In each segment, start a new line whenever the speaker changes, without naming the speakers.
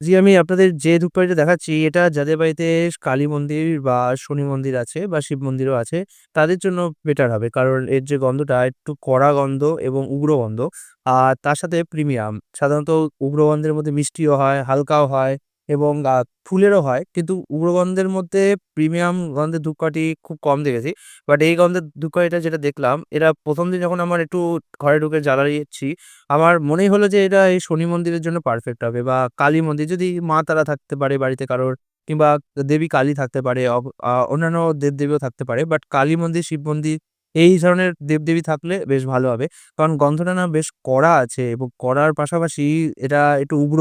জি, আমি আপনাদের যে ধূপকাঠিটা দেখাচ্ছি এটা যাদের বাড়িতে কালী মন্দির বা শনি মন্দির আছে বা শিব মন্দিরও আছে তাদের জন্য বেটার হবে। কারণ এর যে গন্ধটা একটু কড়া গন্ধ এবং উগ্র গন্ধ। আর তার সাথে প্রিমিয়াম। সাধারণত উগ্র গন্ধের মধ্যে মিষ্টিও হয়, হালকাও হয় এবং ফুলেরও হয়। কিন্তু উগ্রগন্ধের মধ্যে প্রিমিয়াম গন্ধের ধূপকাঠি খুব কম দেখেছি। বাট এই গন্ধের ধূপকাঠিটা যেটা দেখলাম এরা প্রথম দিন যখন আমার একটু ঘরে ঢুকে জ্বালিয়েছি আমার মনেই হলো যে এটা এই শনি মন্দিরের জন্য পারফেক্ট হবে বা কালী মন্দির যদি মা তারা থাকতে পারে বাড়িতে কারোর কিংবা দেবী কালী থাকতে পারে অন্যান্য দেবদেবীও থাকতে পারে। বাট কালী মন্দির, শিব মন্দির এই ধরনের দেবদেবী থাকলে বেশ ভালো হবে। কারণ গন্ধটা না বেশ কড়া আছে এবং কড়ার পাশাপাশি এটা একটু উগ্র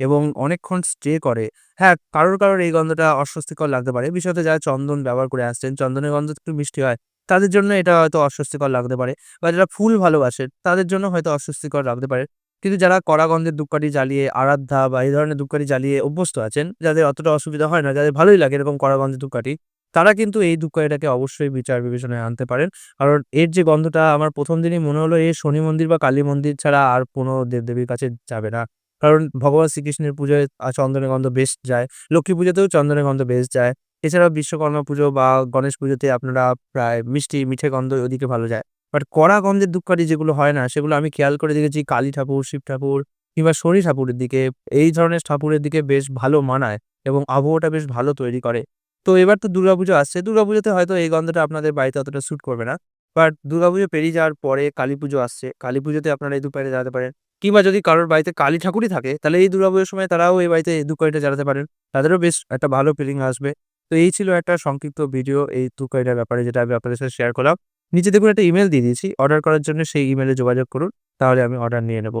এবং অনেকক্ষণ স্টে করে। হ্যাঁ, কারোর, কারোর এই গন্ধটা অস্বস্তিকর লাগতে পারে। বিশেষত যারা চন্দন ব্যবহার করে আসছেন, চন্দনের গন্ধ একটু মিষ্টি হয়। তাদের জন্য এটা হয়তো অস্বস্তিকর লাগতে পারে বা যারা ফুল ভালোবাসে তাদের জন্য হয়তো অস্বস্তিকর লাগতে পারে। কিন্তু যারা কড়া গন্ধের ধূপকাঠি জ্বালিয়ে আরাধ্যা বা এই ধরনের ধূপকাঠি জ্বালিয়ে অভ্যস্ত আছেন, যাদের অতটা অসুবিধা হয় না, যাদের ভালোই লাগে এরকম কড়া গন্ধের ধূপকাঠি, তারা কিন্তু এই ধূপকাঠিটাকে অবশ্যই বিচার বিবেচনায় আনতে পারেন। কারণ এর যে গন্ধটা আমার প্রথম দিনই মনে হলো এ শনি মন্দির বা কালী মন্দির ছাড়া আর কোনো দেবদেবীর কাছে যাবে না। কারণ ভগবান শ্রীকৃষ্ণের পুজোয় চন্দনের গন্ধ বেশ যায়। লক্ষ্মী পুজোতেও চন্দনের গন্ধ বেশ যায়। এছাড়াও বিশ্বকর্মা পুজো বা গণেশ পুজোতে আপনারা প্রায় মিষ্টি, মিঠে গন্ধ ওদিকে ভালো যায়। বাট কড়া গন্ধের ধূপকাঠি যেগুলো হয় না সেগুলো আমি খেয়াল করে দেখেছি কালী ঠাকুর, শিব ঠাকুর কিংবা শনি ঠাকুরের দিকে এই ধরনের ঠাকুরের দিকে বেশ ভালো মানায় এবং আবহাওয়াটা বেশ ভালো তৈরি করে। তো এবার তো দুর্গাপুজো আসছে। দুর্গাপুজোতে হয়তো এই গন্ধটা আপনাদের বাড়িতে অতটা স্যুট করবে না। বাট দুর্গাপুজো পেরিয়ে যাওয়ার পরে কালীপুজো আসছে। কালী পুজোতে আপনারা এই ধূপকাঠিটা জ্বালাতে পারেন। কিংবা যদি কারোর বাড়িতে কালী ঠাকুরই থাকে, তাহলে এই দুর্গাপুজোর সময় তারাও এই বাড়িতে এই ধূপকাঠিটা জ্বালাতে পারেন। তাদেরও বেশ একটা ভালো ফিলিং আসবে। তো এই ছিল একটা সংক্ষিপ্ত ভিডিও এই ধূপকাঠিটার ব্যাপারে, যেটা আমি আপনাদের সাথে শেয়ার করলাম। নিচে দেখুন একটা ইমেল দিয়ে দিয়েছি। অর্ডার করার জন্য সেই ইমেলে যোগাযোগ করুন। তাহলে আমি অর্ডার নিয়ে নেব।